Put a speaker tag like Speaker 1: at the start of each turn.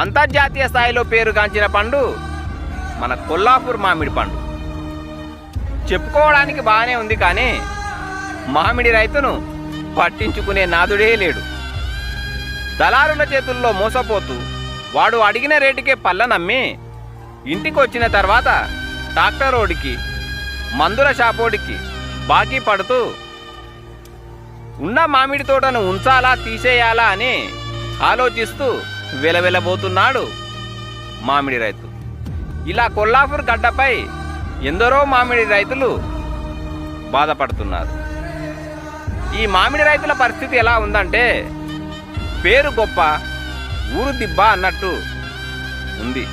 Speaker 1: అంతర్జాతీయ స్థాయిలో పేరుగాంచిన పండు మన కొల్లాపూర్ మామిడి పండు. చెప్పుకోవడానికి బాగానే ఉంది కానీ మామిడి రైతును పట్టించుకునే నాదుడే లేడు. దళారుల చేతుల్లో మోసపోతూ వాడు అడిగిన రేటుకే పళ్ళ నమ్మి ఇంటికి వచ్చిన తర్వాత డాక్టర్ ఓడికి మందుల షాపోడికి బాకీ పడుతూ ఉన్న మామిడి తోటను ఉంచాలా తీసేయాలా అని ఆలోచిస్తూ వెలవెలబోతున్నాడు మామిడి రైతు. ఇలా కొల్లాపూర్ గడ్డపై ఎందరో మామిడి రైతులు బాధపడుతున్నారు. ఈ మామిడి రైతుల పరిస్థితి ఎలా ఉందంటే పేరు గొప్ప ఊరు దిబ్బ అన్నట్టు ఉంది.